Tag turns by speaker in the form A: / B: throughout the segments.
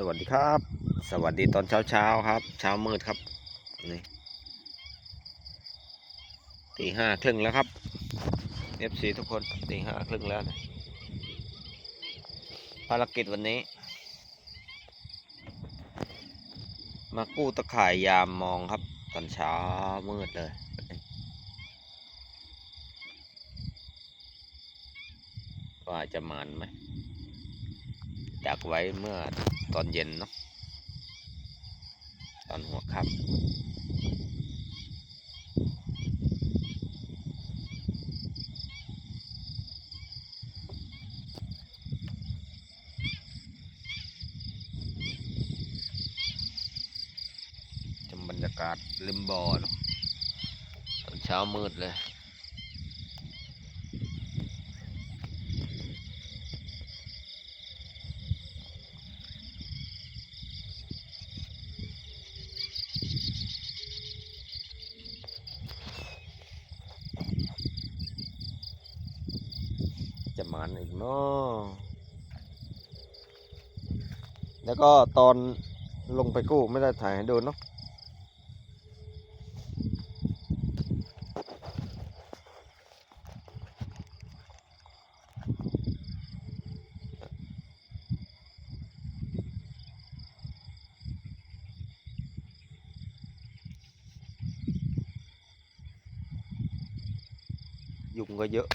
A: สวัสดีครับ สวัสดีตอนเช้าเช้าครับ เช้ามืดครับนี่ตีห้าครึ่งแล้วครับ FC ทุกคนตีห้าครึ่งแล้วนะภารกิจวันนี้ มากู้ตะข่ายยามมองครับ ตอนเช้ามืดเลยว่าจะมานไหม ดักไว้เมื่อตอนเย็นเนาะตอนหัวค่ำจำบรรยากาศริมบ่อเนาะตอนเช้ามืดเลย จะหมานอีกเนาะแล้วก็ตอนลงไปกู้ไม่ได้ถ่ายให้ดูเนาะยุงก็เยอะ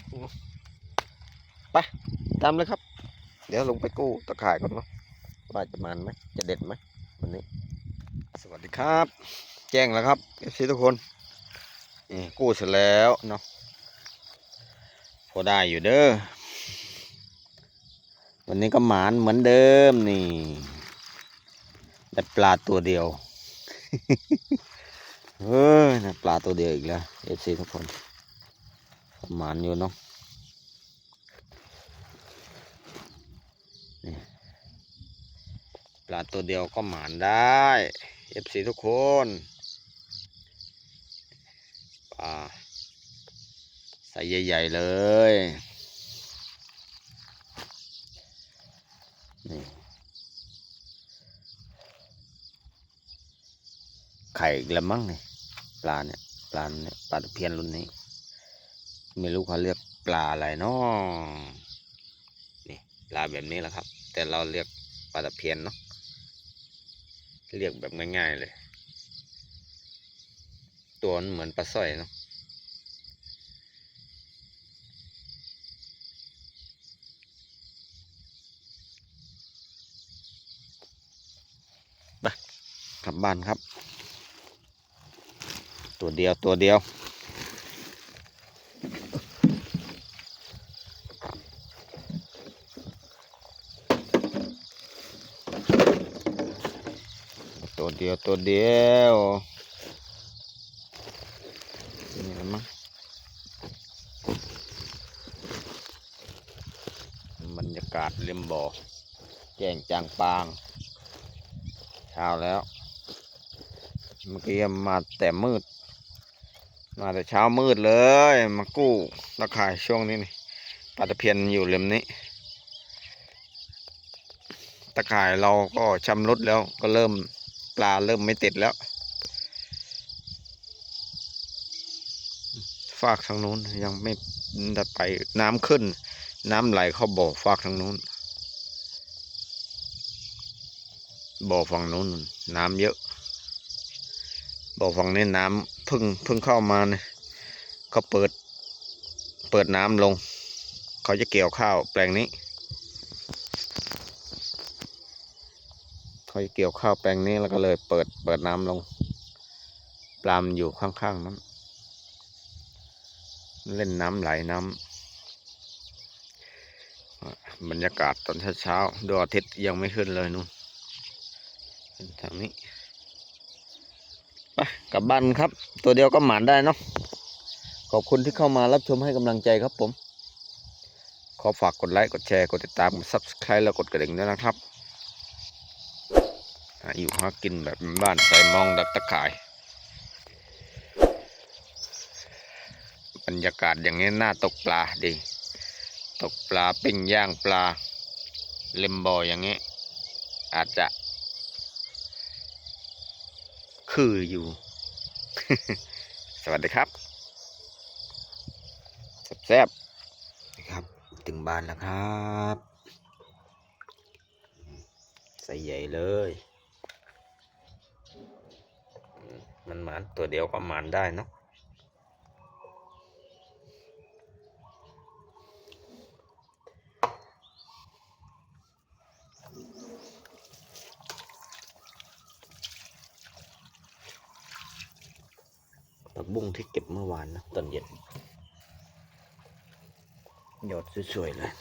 A: ไปตามเลยครับ เดี๋ยวลงไปกู้ตะข่ายก่อนเนาะว่าจะมันไหมจะเด็ดไหมวันนี้ สวัสดีครับ แจ้งแล้วครับเอฟซีทุกคนนี่กู้เสร็จแล้วเนาะพอได้อยู่เด้อวันนี้ก็หมานเหมือนเดิมนี่ได้ปลาตัวเดียวเฮ้ยนะปลาตัวเดียวอีกแล้วเอฟซีทุกคนหมานอยู่เนาะ ปลาตัวเดียวก็หมานได้เอฟซีทุกคนปลาใส่ใหญ่ ๆ เลยนี่ไข่กแล้วมั้งเนี่ยปลาเนี่ยปลาเนี่ยปลาตะเพียนรุ่นนี้ ไม่รู้เขาเรียกปลาอะไรเนาะนี่ปลาแบบนี้แหละครับ แต่เราเรียกปลาตะเพียนเนาะ เรียกแบบง่ายๆเลย ตัวมันเหมือนปลาสร้อยเนาะไปกลับบ้านครับ ตัวเดียวตัวเดียว ตัวเดียวตัวเดียวนี่ละมั้งบรรยากาศริมบ่อแจ้งจางปางเช้าแล้ว เมื่อกี้มาแต่มืด มาแต่เช้ามืดเลย มากู้ตะข่ายช่วงนี้นี่ปลาตะเพียนอยู่ริมนี้ ตะข่ายเราก็ชำรุดแล้วก็เริ่ม ปลาเริ่มไม่ติดแล้วฝากทางนู้นยังไม่ได้ไปน้ำขึ้น น้ำไหลเข้าบ่อฝากทางนู้น บ่อฝั่งนู้น น้ำเยอะ บ่อฝั่งนี้น้ำเพิ่งเพิ่งเข้ามาเนี่ยเขาเปิด เปิดน้ำลง เขาจะเกี่ยวข้าวแปลงนี้ เขาเกี่ยวข้าวแปลงนี้แล้วก็เลยเปิดเปิดน้ำลง ปลามอยู่ข้างๆนั้นเล่นน้ำไหลน้ำบรรยากาศตอนเช้าๆดวงอาทิตย์ยังไม่ขึ้นเลยนู่นเป็นทางนี้ไปกลับบ้านครับ ตัวเดียวก็หมานได้เนาะขอบคุณที่เข้ามารับชมให้กำลังใจครับผม ขอฝากกดไลค์ กดแชร์ กดติดตามกด subscribe แล้วกดกระดิ่งด้วยนะครับ หาอยู่หากินแบบบ้านใส่มองดักตะข่าย บรรยากาศอย่างนี้น่าตกปลาดี ตกปลาปิ้งย่างปลา เล็มบออย่างนี้ อาจจะ คืออยู่ สวัสดีครับแซ่บๆนะครับ ถึงบ้านแล้วครับ ใส่ใหญ่เลย มันหมานตัวเดียวก็หมานได้เนาะผักบุ้งที่เก็บเมื่อวานนะตอนเย็น หยอดสวยๆเลย